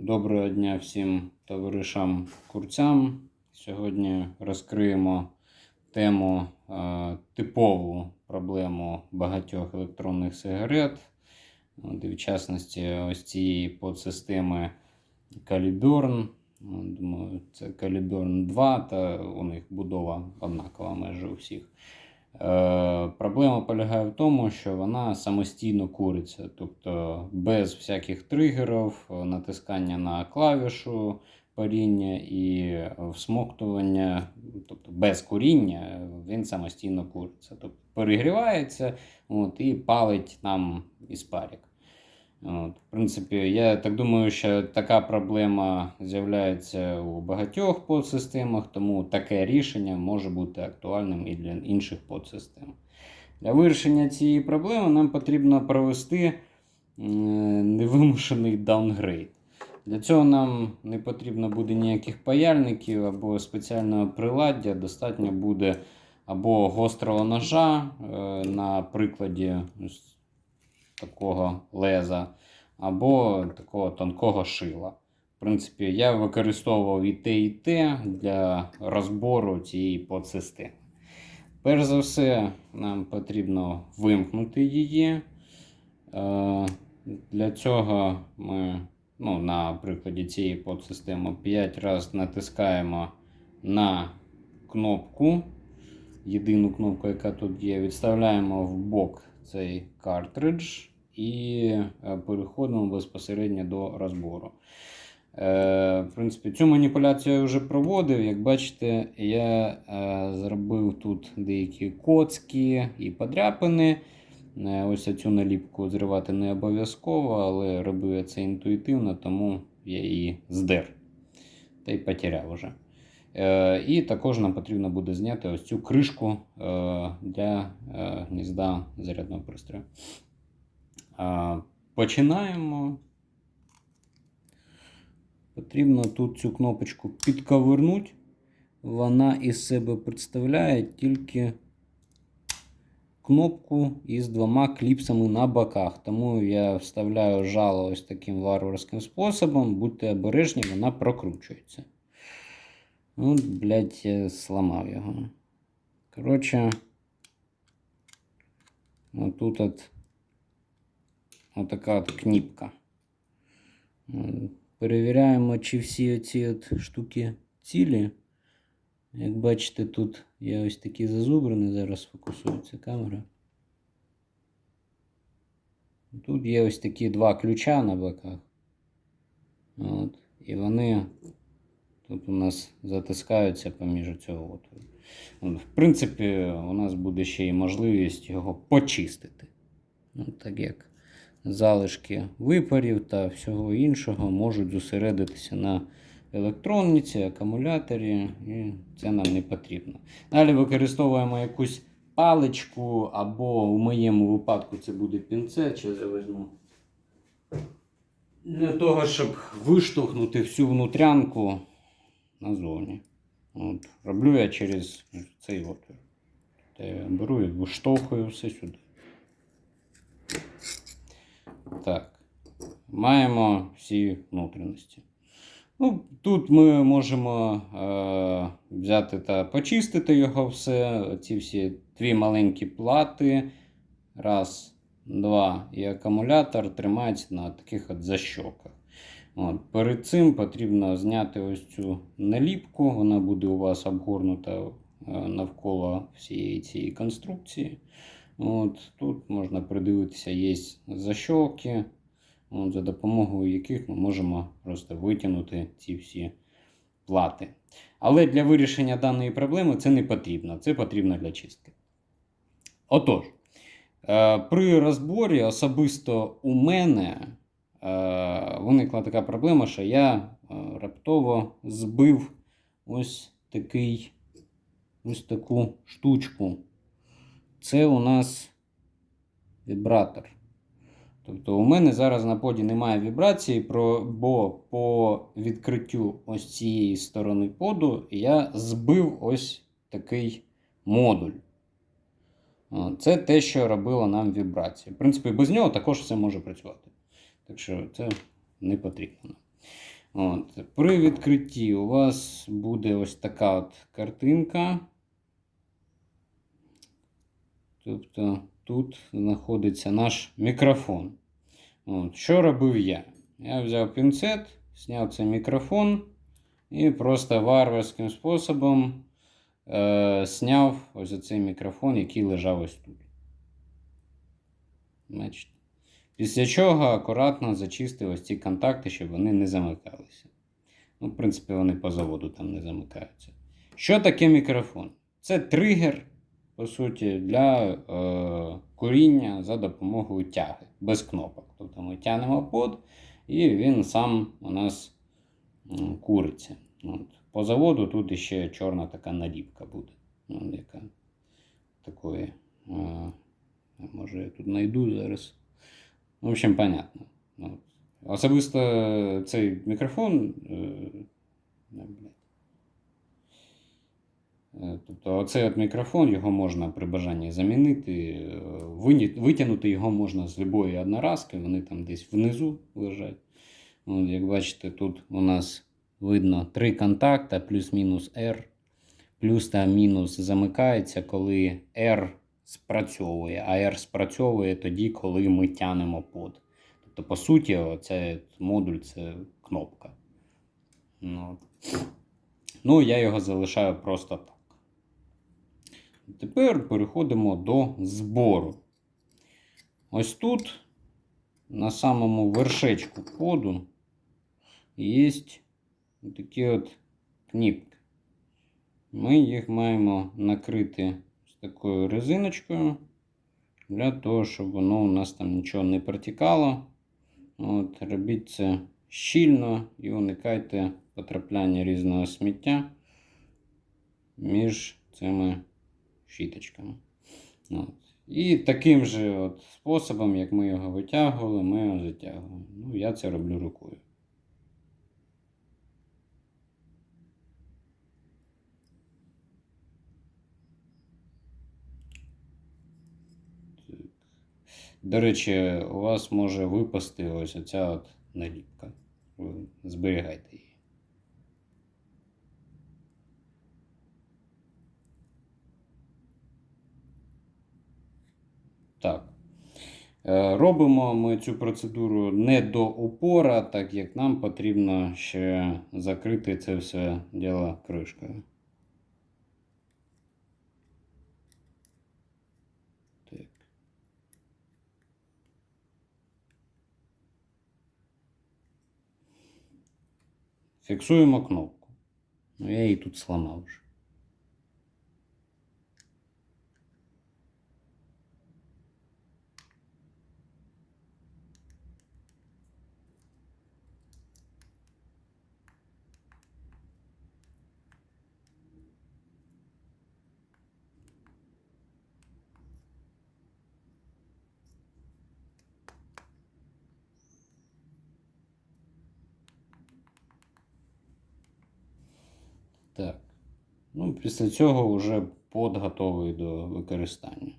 Доброго дня всім товаришам курцям. Сьогодні розкриємо тему е, типову проблему багатьох електронних сигарет. От, і в частності, ось цієї подсистеми Caliburn. Думаю, це Caliburn 2, та у них будова однакова майже у всіх. Е, Проблема полягає в тому, що вона самостійно куриться, тобто без всяких тригерів, е, натискання на клавішу паріння і всмоктування, тобто без куріння, він самостійно куриться. Тобто перегрівається от, і палить нам із парік. От, в принципі, я так думаю, що така проблема з'являється у багатьох подсистемах, тому таке рішення може бути актуальним і для інших подсистем. Для вирішення цієї проблеми нам потрібно провести е, невимушений даунгрейд. Для цього нам не потрібно буде ніяких паяльників або спеціального приладдя. Достатньо буде або гострого ножа е, на прикладі такого леза, або такого тонкого шила. В принципі, я використовував і те, і те для розбору цієї подсистеми. Перш за все, нам потрібно вимкнути її. Е, Для цього ми ну, на прикладі цієї подсистеми 5 разів натискаємо на кнопку, єдину кнопку, яка тут є, відставляємо в бок цей картридж і е, переходимо безпосередньо до розбору. Е, В принципі, цю маніпуляцію я вже проводив. Як бачите, я е, зробив тут деякі коцки і подряпини. Ось цю наліпку зривати не обов'язково, але робив я це інтуїтивно, тому я її здер та й потеряв вже. Е, І також нам потрібно буде зняти ось цю кришку е, для е, гнізда зарядного пристрою. Починаємо. Потрібно тут цю кнопочку підковернути. Вона із себе представляє тільки кнопку із двома кліпсами на боках. Тому я вставляю жало ось таким варварським способом. Будьте обережні, вона прокручується. От, блядь, я сламав його. Коротше, отут от, отака от кніпка. Перевіряємо, чи всі оці от штуки цілі. Як бачите, тут є ось такі зазубрини, зараз фокусується камера. Тут є ось такі два ключа на боках. От. І вони тут у нас затискаються поміж цього отвору. От, В принципі, у нас буде ще й можливість його почистити. Ну, так як залишки випарів та всього іншого можуть зосередитися на електроніці, акумуляторі, і це нам не потрібно. Далі використовуємо якусь паличку, або в моєму випадку це буде пінцет, чи візьму. Для того, щоб виштовхнути всю внутрянку назовні. От. Роблю я через цей отвір. Я беру і виштовхую все сюди. Так. Маємо всі внутрішності. Ну, тут ми можемо е, взяти та почистити його все. Ці всі дві маленькі плати. Раз, два. І акумулятор тримається на таких от защоках. От. Перед цим потрібно зняти ось цю наліпку. Вона буде у вас обгорнута е, навколо всієї цієї конструкції. От, Тут можна придивитися, є защолки, от, за допомогою яких ми можемо просто витягнути ці всі плати. Але для вирішення даної проблеми це не потрібно. Це потрібно для чистки. Отож, е, при розборі особисто у мене виникла така проблема, що я е, раптово збив ось такий ось таку штучку. Це у нас вібратор. Тобто у мене зараз на поді немає вібрації, бо по відкриттю ось цієї сторони поду я збив ось такий модуль. Це те, що робила нам вібрація. В принципі, без нього також все може працювати. Так що це не потрібно. От. При відкритті у вас буде ось така от картинка. Тобто тут знаходиться наш мікрофон. От. Що робив я? Я взяв пінцет, зняв цей мікрофон і просто варварським способом е, зняв ось цей мікрофон, який лежав ось тут. Бачите? Після чого акуратно зачистив ось ці контакти, щоб вони не замикалися. Ну, в принципі, вони по заводу там не замикаються. Що таке мікрофон? Це тригер, по суті, для е, куріння за допомогою тяги без кнопок. Тобто ми тягнемо под, і він сам у нас куриться. От. По заводу тут іще чорна така наліпка буде. Ну, яка такої. Е, може, я тут знайду зараз. В общем, понятно. Особисто цей мікрофон. Е. Е, Тобто оцей от мікрофон, його можна при бажанні замінити. е, Витягнути його можна з любої одноразки, вони там десь внизу лежать. От, як бачите, тут у нас видно три контакта, плюс-мінус R. Плюс та мінус замикається, коли R спрацьовує, а R спрацьовує тоді, коли ми тянемо под. Тобто, по суті, цей модуль це кнопка. Ну, ну, я його залишаю просто так. Тепер переходимо до збору. Ось тут, на самому вершечку поду, є такі от кніпки. Ми їх маємо накрити такою резиночкою, для того, щоб воно у нас там нічого не протікало. От, робіть це щільно і уникайте потрапляння різного сміття між цими щіточками. От. І таким же от способом, як ми його витягували, ми його затягуємо. Ну, я це роблю рукою. До речі, у вас може випасти ось оця от наліпка. Зберігайте її. Так. Е, Робимо ми цю процедуру не до упора, так як нам потрібно ще закрити це все діло кришкою. Так. Фіксуємо кнопку. Ну, я її тут сломав вже. Так. Ну, після цього вже под готовий до використання.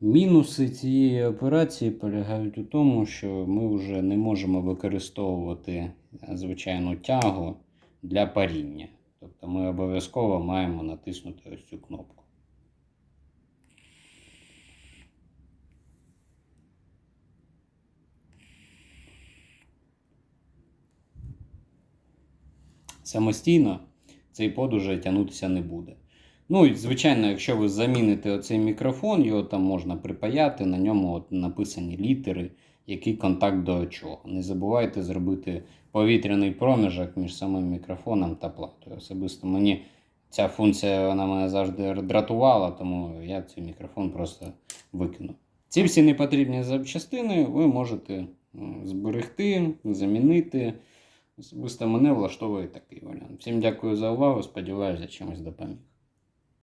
Мінуси цієї операції полягають у тому, що ми вже не можемо використовувати е, звичайну тягу для паріння. Тобто ми обов'язково маємо натиснути ось цю кнопку. Самостійно цей под уже тягнутися не буде. Ну і звичайно, якщо ви заміните оцей мікрофон, його там можна припаяти, на ньому от написані літери, який контакт до чого. Не забувайте зробити повітряний проміжок між самим мікрофоном та платою. Особисто мені ця функція вона мене завжди дратувала, тому я цей мікрофон просто викинув. Ці всі непотрібні запчастини ви можете зберегти, замінити. Особисто мене влаштовує такий варіант. Всім дякую за увагу. Сподіваюся, чимось допоміг.